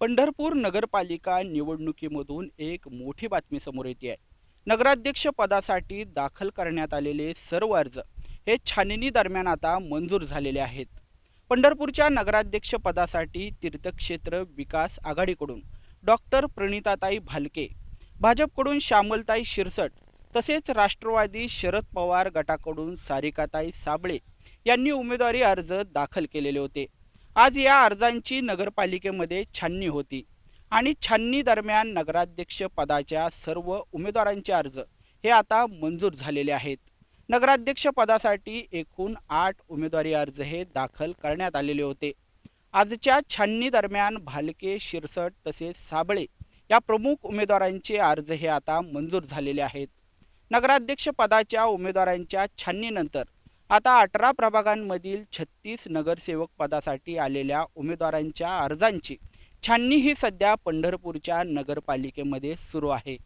पंढरपूर नगरपालिका निवडणुकीमधून एक मोठी बातमी समोर येते आहे. नगराध्यक्ष पदासाठी दाखल करण्यात आलेले सर्व अर्ज हे छाननी दरम्यान आता मंजूर झालेले आहेत. पंढरपूरच्या नगराध्यक्ष पदासाठी तीर्थक्षेत्र विकास आघाडीकडून डॉक्टर प्रणिताताई भालके भाजपकडून श्यामलताई शिरसट तसेच राष्ट्रवादी शरद पवार गटाकडून सारिकाताई साबळे यांनी उमेदवारी अर्ज दाखल केलेले होते. आज या अर्जांची नगरपालिकेमध्ये छाननी होती. आणि छाननी दरम्यान नगराध्यक्ष पदाच्या सर्व उमेदवारांचे अर्ज हे आता मंजूर झालेले आहेत. नगराध्यक्ष पदासाठी एकूण आठ उमेदवारी अर्ज हे दाखल करण्यात आलेले होते. आजच्या छाननी दरम्यान भालके शिरसट तसेच साबळे या प्रमुख उमेदवारांचे अर्ज हे आता मंजूर झालेले आहेत. नगराध्यक्ष पदाच्या उमेदवारांच्या छाननीनंतर आता अठरा प्रभागांमधील छत्तीस नगरसेवक पदासाठी आलेल्या उमेदवारांच्या अर्जांची छाननी ही सध्या पंढरपूरच्या नगरपालिकेमध्ये सुरू आहे.